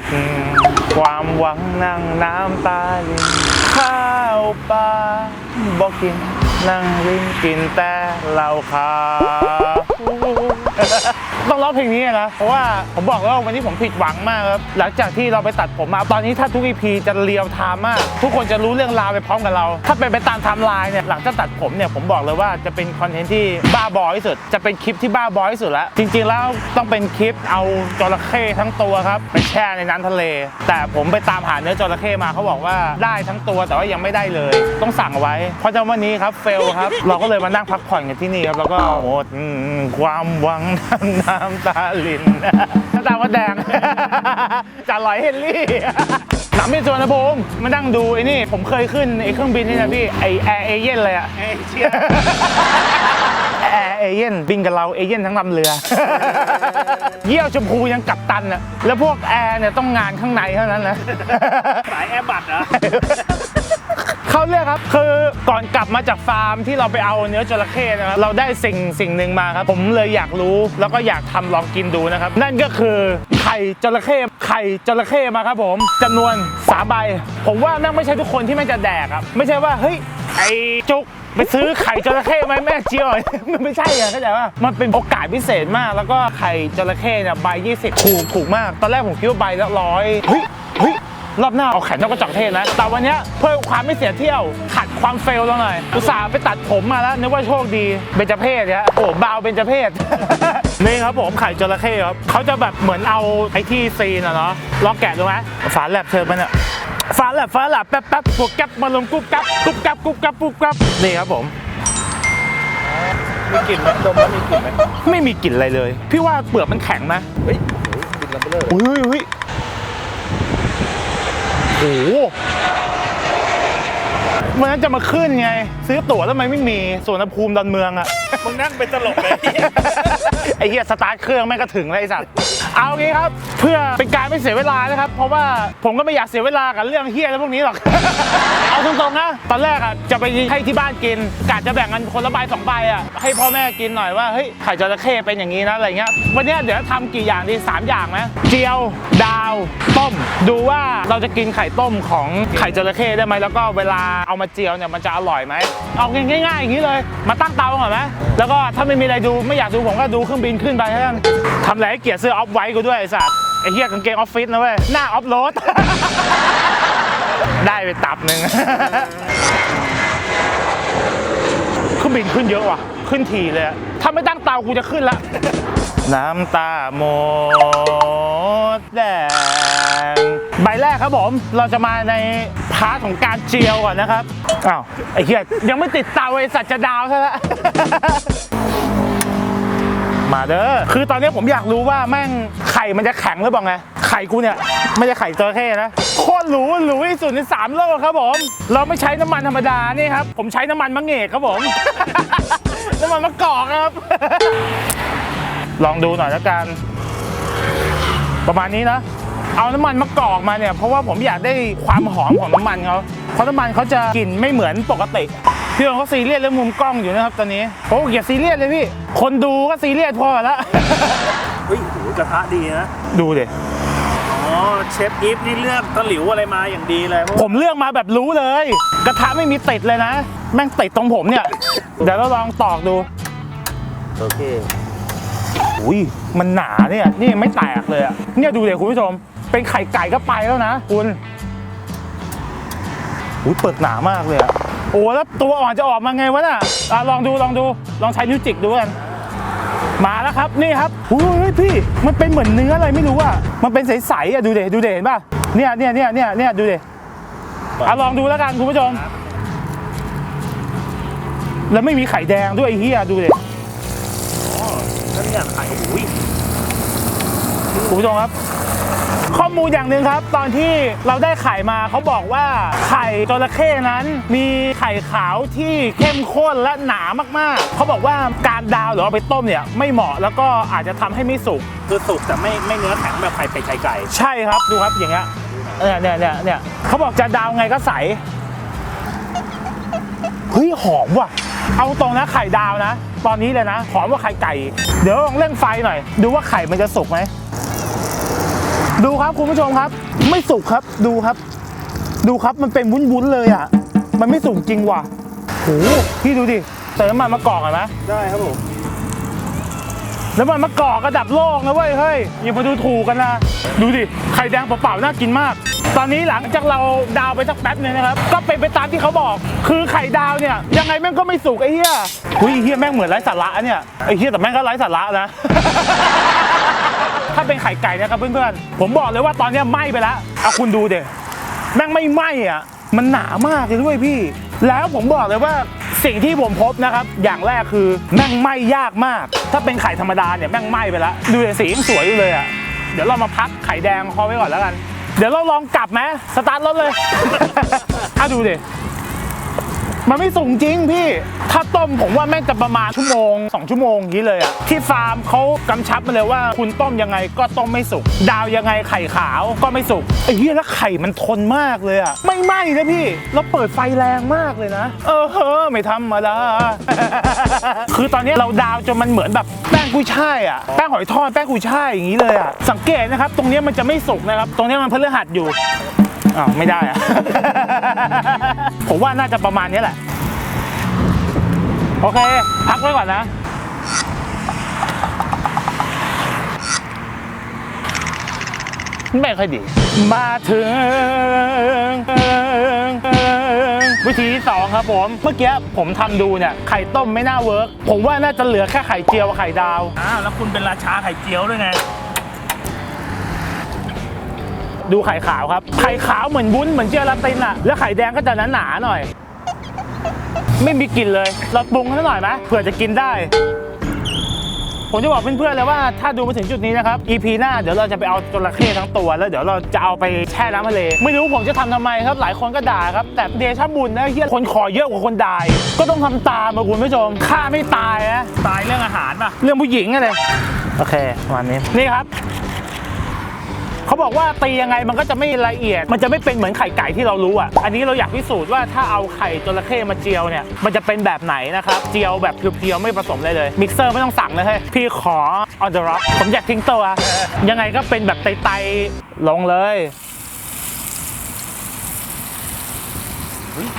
ด ความหวังนั่งน้ำตาลินข้าวปลาบอกกิน นั่งริมกินแต่เหล้าขาว ต้องร้องเพลงนี้นะ เพราะว่าผมบอกแล้ววาวันนี้ผมผิดหวังมากครับ หลังจากที่เราไปตัดผมมา ตอนนี้ถ้าทุก EP จะเรียวไทม์มาก ทุกคนจะรู้เรื่องราวไปพร้อมกับเรา ถ้าเป็นไปตามไทม์ไลน์เนี่ย หลังจากตัดผมเนี่ย ผมบอกเลยว่าจะเป็นคอนเทนต์ที่บ้าบอที่สุด จะเป็นคลิปที่บ้าบอที่สุดแล้ว จริงๆแล้วต้องเป็นคลิปเอาจระเข้ทั้งตัวครับไปแช่ในน้ำทะเล แต่ผมไปตามหาเนื้อจระเข้มาเขาบอกว่าได้ทั้งตัวแต่ว่ายังไม่ได้เลย ต้องสั่งเอาไว้ เพราะฉะนั้นวันนี้ครับเฟลครับ เราก็เลยมานั่งพักผ่อนกันที่นี่ครับ แล้วก็โอ้ความหวังทั้งน้ำตาลินน้ำตาวัดแดงจะลอยเฮนรี่หนังเป็นสวนภูมิมานั่งดูไอ้นี่ ผมเคยขึ้นไอ้เครื่องบินนี่นะพี่ ไอแอร์เอเย่นเลยอะเอ้ยเชียแอร์เอเย่นบินกับเราเอเย่นทั้งลำเรือ เยี่ยวชมพูยังกับตันอะแล้วพวกแอร์เนี่ยต้องงานข้างในเท่านั้นนะ สายแอร์บัตรเหรอ เขาเรียกครับคือก่อนกลับมาจากฟาร์มที่เราไปเอาเนื้อจระเข้นะครับเราได้สิ่งสิ่งหนึ่งมาครับ ผมเลยอยากรู้แล้วก็อยากทำลองกินดูนะครับ นั่นก็คือไข่จระเข้ไข่จระเข้มาครับผมจำนวนสามใบ ผมว่าแม่งไม่ใช่ทุกคนที่แม่งจะแดกครับไม่ใช่ว่าเฮ้ยไอจุกไปซื้อไข่จระเข้ไหมแม่เจียวมันไม่ใช่อะเข้าใจว่ามันเป็นโอกาสพิเศษมาก แล้วก็ไข่จระเข้เนี่ยใบ20ถูกถูกมาก ตอนแรกผมคิดว่าใบละร้อยเฮ้ยเฮ้ย รอบหน้าเอาแขนนกกระจอกเทศนะ แต่วันเนี้ยเพื่อความไม่เสียเที่ยว ขัดความเฟลเราหน่อย อุตส่าห์ไปตัดผมมาแล้วนึกว่าโชคดี เบญจเพศเนี่ยโอ้บาวเบญจเพศนี่ครับผมไข่จระเข้ครับเขาจะแบบเหมือนเอาไอ้ที่ซีนอะเนาะลองแกะดูไหมฝาแลบเธอมันอะฝาแลบฝาแลบแป๊บแป๊บปวกแก๊บมาลงกุ๊บกับกุ๊บกับกุ๊บกับกุ๊บกับนี่ครับผมมีกลิ่นไหมดมแล้วมีกลิ่นไหมไม่มีกลิ่นอะไรเลย พี่ว่าเปลือกมันแข็งไหมเฮ้ยโอ้ยกลิ่นลำเบลอเลยอุ้ยอุ้ยโอ้โห วันนั้นจะมาขึ้นไง ซื้อตั๋วแล้วทำไมไม่มีสวนภูมิดอนเมืองอะ มึงนั่งเป็นตลกเลย ไอ้เหี้ยสตาร์ทเครื่องแม่งก็ถึงแล้วไอ้สัตว์ เอางี้ครับ เพื่อเป็นการไม่เสียเวลานะครับ เพราะว่าผมก็ไม่อยากเสียเวลากับเรื่องเฮี้ยแล้วพวกนี้หรอก เอาตรงๆนะ ตอนแรกอะจะไปให้ที่บ้านกินกะจะแบ่งกันคนละใบสองใบอะให้พ่อแม่กินหน่อยว่าเฮ้ยไข่จระเข้เป็นอย่างนี้นะอะไรเงี้ย วันเนี้ยเดี๋ยวทำกี่อย่างดีสามอย่างไหมเจียว ดาว ต้ม ดูว่าเราจะกินไข่ต้มของไข่จระเข้ได้ไหมแล้วก็เวลาเอามาเจียวเนี่ยมันจะอร่อยไหมเอาง่ายๆอย่างนี้เลย มาตั้งเตาก่อนไหมแล้วก็ถ้าไม่มีอะไรดูไม่อยากดูผมก็ดูเครื่องบินขึ้นไปแค่นั้นทำอะไรให้เกียรติเสื้อออฟไว้กูด้วยไอ้สัตว์ไอ้เหี้ยกางเกงออฟฟิศนะเว้ยหน้าออฟโรด ได้ไปตับหนึ่ง เครื่องบินขึ้นเยอะว่ะ ขึ้นทีเลยอะถ้าไม่ตั้งเตากูจะขึ้นละ น้ำตาหมดแดง ใบแรกครับผม เราจะมาใน พาร์ทของการเจียวก่อนนะครับอ้าวไอ้เหี้ยยังไม่ติดเตาไอ้สัตว์จะดาวซะแล้วมาเด้อ คือตอนนี้ผมอยากรู้ว่าแม่งไข่มันจะแข็งหรือเปล่าไง ไข่กูเนี่ย ไม่ใช่ไข่จระเข้นะ โคตรหรูหรูที่สุดในสามโลกครับผม เราไม่ใช้น้ำมันธรรมดานี่ครับ ผมใช้น้ำมันมะเงกครับผม น้ำมันมะกอกครับ ลองดูหน่อยแล้วกัน ประมาณนี้นะ เอาน้ำมันมะกอกมาเนี่ยเพราะว่าผมอยากได้ความหอมของน้ำมันเขาเพราะน้ำมันเขาจะกลิ่นไม่เหมือนปกติพี่องเขาซีเรียสเรื่องมุมกล้องอยู่นะครับตอนนี้โอ้อย่าซีเรียสเลยพี่ คนดูก็ซีเรียสพอแล้วเฮ้ยโหกระทะดีนะดูดิอ๋อเชฟอีฟนี่เลือกตะหลิวอะไรมาอย่างดีเลยเพราะผมเลือกมาแบบรู้เลย กระทะไม่มีติดเลยนะ แม่งติดตรงผมเนี่ย เดี๋ยวเราลองตอกดู โอเคอุ้ยมันหนาเนี่ย นี่ยังไม่แตกเลยอะเนี่ยดูเดี๋ยวคุณผู้ชม เป็นไข่ไก่ก็ไปแล้วนะคุณอุ้ยเปิดหนามากเลยอะโอ้แล้วตัวอ่อนจะออกมาไงวะน่ะอะลองดูลองดูลองใช้นิ้วจิกดูกันมาแล้วครับนี่ครับอุ้ยเฮ้ยพี่มันเป็นเหมือนเนื้ออะไรไม่รู้อะมันเป็นใสๆอะดูเดดูเดเห็นป่ะเนี่ยเนี่ยเนี่ยเนี่ยเนี่ยดูเดอะลองดูแล้วกันคุณผู้ชม แล้วไม่มีไข่แดงด้วยไอ้เฮียดูเดอ๋อนั่นเนี่ยไข่โอ้ยคุณผู้ชมครับ ข้อมูลอย่างหนึ่งครับ ตอนที่เราได้ไข่มาเขาบอกว่าไข่จระเข้นั้น มีไข่ขาวที่เข้มข้นและหนามากๆ เขาบอกว่าการดาวหรือเอาไปต้มเนี่ยไม่เหมาะแล้วก็อาจจะทำให้ไม่สุกคือสุกแต่ไม่ไม่เนื้อแข็งแบบไข่เป็ดไข่ไก่ใช่ครับดูครับอย่างเงี้ยเนี่ยเนี่ยเนี่ยเนี่ยเขาบอกจะดาวไงก็ใสเฮ้ยหอมว่ะ เอาตรงนะไข่ดาวนะ ตอนนี้เลยนะหอมกว่าไข่ไก่ เดี๋ยวลองเร่งไฟหน่อย ดูว่าไข่มันจะสุกไหม ดูครับคุณผู้ชมครับ ไม่สุกครับดูครับ ดูครับมันเป็นวุ้นๆเลยอะ มันไม่สุกจริงว่ะโหพี่ดูดิเติมน้ำมันมะกอกอะนะได้ครับผมแล้วมันมะกอกระดับโลกนะเว้ยเฮ้ยอย่ามาดูถูกกันนะดูดิไข่แดงเปล่าๆน่ากินมาก ตอนนี้หลังจากเราดาวไปสักแป๊บนึงนะครับ ก็เป็นไปตามที่เขาบอก คือไข่ดาวเนี่ย ยังไงแม่งก็ไม่สุกไอ้เหี้ยอุ้ยไอ้เหี้ยแม่งเหมือนไร้สาระเนี่ยไอ้เหี้ยแต่แม่งก็ไร้สาระนะ ถ้าเป็นไข่ไก่นะครับเพื่อนๆ ผมบอกเลยว่าตอนนี้ไหม้ไปแล้วเอาคุณดูเดแม่งไม่ไหม้อะ มันหนามากเลยด้วยพี่ แล้วผมบอกเลยว่าสิ่งที่ผมพบนะครับ อย่างแรกคือแม่งไหม้ยากมาก ถ้าเป็นไข่ธรรมดาเนี่ยแม่งไหม้ไปแล้ว ดูสียังสวยอยู่เลยอะ เดี๋ยวเรามาพักไข่แดงคอไว้ก่อนแล้วกัน เดี๋ยวเราลองกลับไหมสตาร์ทรถเลย ถ้าดูดิ มันไม่สูงจริงพี่ ถ้าต้มผมว่าแม่งจะประมาณชั่วโมง 2 ชั่วโมงอย่างนี้เลยอะที่ฟาร์มเขากำชับมาเลยว่า คุณต้มยังไงก็ต้มไม่สุก ดาวยังไงไข่ขาวก็ไม่สุกไอ้เหี้ยแล้วไข่มันทนมากเลยอะไม่ไหม้นะพี่เราเปิดไฟแรงมากเลยนะ เออเฮ้อไม่ธรรมดาคือตอนนี้เราดาวจนมันเหมือนแบบแป้งกุ้ยช่ายอะแป้งหอยทอดแป้งกุ้ยช่ายอย่างนี้เลยอะสังเกตนะครับ ตรงนี้มันจะไม่สุกนะครับ ตรงนี้มันพฤหัสอยู่ อ้าวไม่ได้อะ ผมว่าน่าจะประมาณนี้แหละ โอเค พักไว้ก่อนนะ ไม่ค่อยดี มาถึง วิธีที่สองครับผม เมื่อกี้ผมทำดูเนี่ย ไข่ต้มไม่น่าเวิร์กผมว่าน่าจะเหลือแค่ไข่เจียวกับไข่ดาว อ้าวแล้วคุณเป็นราชาไข่เจียวด้วยไง ดูไข่ขาวครับ ไข่ขาวเหมือนวุ้นเหมือนเจลาตินอะแล้วไข่แดงก็จะหนาๆหน่อย ไม่มีกลิ่นเลย เราปรุงให้หน่อยไหมเผื่อจะกินได้ ผมจะบอกเพื่อนๆเลยว่าถ้าดูมาถึงจุดนี้นะครับ EP หน้าเดี๋ยวเราจะไปเอาจระเข้ทั้งตัว แล้วเดี๋ยวเราจะเอาไปแช่น้ำทะเลไม่รู้ผมจะทำทำไมครับ หลายคนก็ด่าครับ แต่เดชะบุญนะเฮียคนขอเยอะกว่าคนด่าก็ต้องทำตามมาคุณผู้ชมฆ่าไม่ตายนะตายเรื่องอาหารป่ะเรื่องผู้หญิงอะไรโอเคประมาณนี้นี่ครับ เขาบอกว่าตียังไงมันก็จะไม่ละเอียด มันจะไม่เป็นเหมือนไข่ไก่ที่เรารู้อะ อันนี้เราอยากพิสูจน์ว่าถ้าเอาไข่จระเข้มาเจียวเนี่ย มันจะเป็นแบบไหนนะครับ เจียวแบบเพียวๆไม่ผสมเลยเลย มิกเซอร์ไม่ต้องสั่งเลยเฮ้ย พี่ขอ on the rock ผมอยากทิ้งตัว ยังไงก็เป็นแบบไตๆลงเลย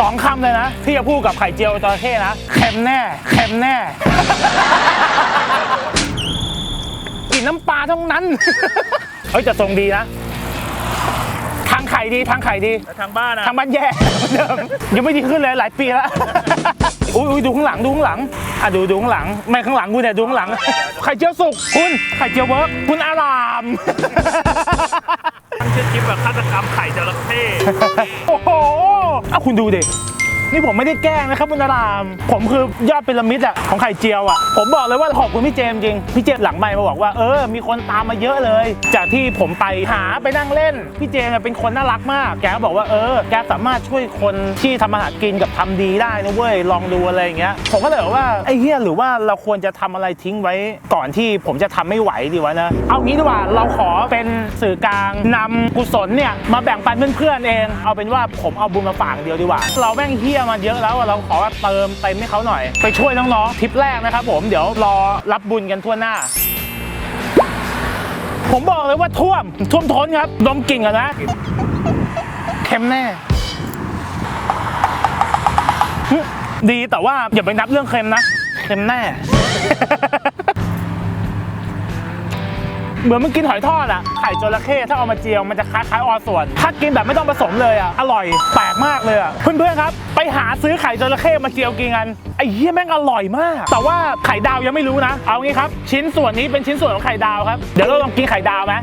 สองคำเลยนะ พี่จะพูดกับไข่เจียวจระเข้นะเค็มแน่เค็มแน่กลิ่นน้ำปลาทั้งนั้น เฮ้ยจะทรงดีนะ ทางไข่ดีทางไข่ดี แล้วทางบ้านอะทางบ้านแย่เหมือนเดิมยังไม่ดีขึ้นเลยหลายปีแล้วอุ้ยอุ้ยดูข้างหลังดูข้างหลังอะดูดูข้างหลังไม่ข้างหลังกูเนี่ยดูข้างหลัง ไข่เจียวสุกคุณไข่เจียวเวิร์กคุณอาราม ชื่อคลิปแบบฆาตกรรมไข่จระเข้ โอ้โหเอาคุณดูดิ นี่ผมไม่ได้แกล้งนะครับคุณอาราม ผมคือยอดพีระมิดอะของไข่เจียวอะผมบอกเลยว่าขอบคุณพี่เจมส์จริง พี่เจมส์หลังไมค์มาบอกว่าเออ มีคนตามมาเยอะเลย จากที่ผมไปหาไปนั่งเล่น พี่เจมส์เนี่ยเป็นคนน่ารักมาก แกก็บอกว่าเออ แกสามารถช่วยคนที่ทำมาหารกินกับทำดีได้นะเว้ย ลองดูอะไรอย่างเงี้ย ผมก็เลยบอกว่าไอ้เฮียหรือว่าเราควรจะทำอะไรทิ้งไว้ก่อนที่ผมจะทำไม่ไหวดีวะนะ เอางี้ดีกว่าเราขอเป็นสื่อกลางนำกุศลเนี่ยมาแบ่งปันเพื่อนๆเอง เอาเป็นว่าผมเอาบุญมาฝากเดียวดีกว่า เราแม่งเฮียมาเยอะแล้วเราขอเติมเต็มให้เขาหน่อย ไปช่วยน้องๆทริปแรกนะครับผมเดี๋ยวรอรับบุญกันทั่วหน้า ผมบอกเลยว่าท่วมท่วมท้นครับดมกลิ่นกันนะเค็มแน่ดีแต่ว่าอย่าไปนับเรื่องเค็มนะเค็มแน่ เหมือนมึงกินหอยทอดอะไข่จระเข้ถ้าเอามาเจียวมันจะคล้ายๆออส่วน ถ้ากินแบบไม่ต้องผสมเลยอะอร่อยแปลกมากเลยอะเพื่อนๆครับ ไปหาซื้อไข่จระเข้มาเจียวกินกันไอ้เหี้ยแม่งอร่อยมาก แต่ว่าไข่ดาวยังไม่รู้นะ เอางี้ครับ ชิ้นส่วนนี้เป็นชิ้นส่วนของไข่ดาวครับเดี๋ยวเราลองกินไข่ดาวไหม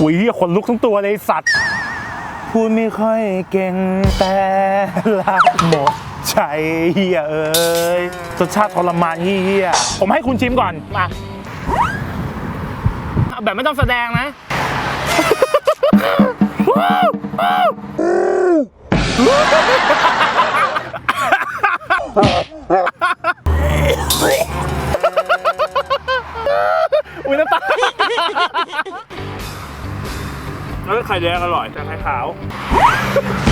อุ้ยเหี้ยขนลุกทั้งตัวเลยไอ้สัตว์ พูดไม่ค่อยเก่งแต่รักหมดใจเฮียเอ้ยรสชาติทรมานเฮียผมให้คุณชิมก่อนมาเอาแบบไม่ต้องแสดงนะ ไข่แดงอร่อยแต่ไข่ขาว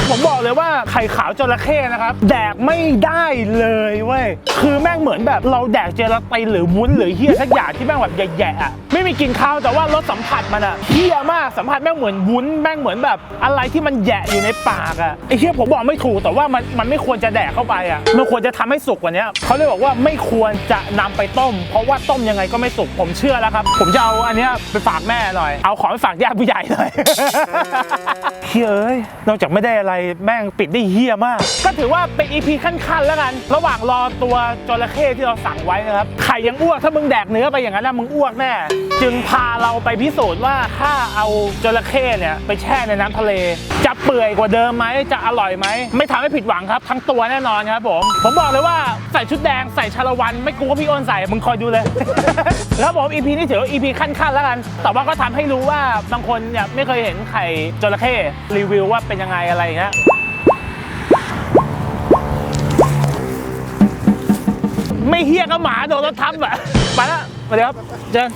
ผมบอกเลยว่าไข่ขาวจระเข้นะครับ แดกไม่ได้เลยเว้ยคือแม่งเหมือนแบบเราแดกเจลาตินหรือวุ้นหรือเฮียสักอย่างที่แม่งแบบแย่ๆอะไม่มีกลิ่นคาวแต่ว่ารสสัมผัสมันอะเฮียมากสัมผัสแม่งเหมือนวุ้นแม่งเหมือนแบบ อะไรที่มันแย่อยู่ในปากอะไอ้เฮียผมบอกไม่ถูกแต่ว่ามันมันไม่ควรจะแดกเข้าไปอะมันควรจะทำให้สุกกว่านี้เขาเลยบอกว่าไม่ควรจะนำไปต้ม เพราะว่าต้มยังไงก็ไม่สุกผมเชื่อแล้วครับ ผมจะเอาอันเนี้ยไปฝากแม่หน่อยเอาของไปฝากญาติผู้ใหญ่หน่อยเฮียเอ้ยนอกจากไม่ได้อะไรแม่งปิดได้เฮียมาก ก็ถือว่าเป็นอีพีขั้นๆแล้วกัน ระหว่างรอตัวจระเข้ที่เราสั่งไว้นะครับไข่ยังอ้วกถ้ามึงแดกเนื้อไปอย่างนั้นนะมึงอ้วกแน่ จึงพาเราไปพิสูจน์ว่าถ้าเอาจระเข้เนี่ยไปแช่ในน้ำทะเล จะเปื่อยกว่าเดิมไหมจะอร่อยไหมไม่ทำให้ผิดหวังครับ ทั้งตัวแน่นอนครับผม ผมบอกเลยว่าใส่ชุดแดงใส่ชาละวัน ไม่กลัวพี่อ้นใส่มึงคอยดูเลย แล้วผม EP นี้ถือว่า EP ขั้นๆแล้วกันแต่ว่าก็ทำให้รู้ว่าบางคนเนี่ยไม่เคยเห็นไข่จระเข้รีวิวว่าเป็นยังไงอะไรอย่างเงี้ยไม่เฮี้ยก็หมาโดนรถทับอะไปละสวัสดีครับเจน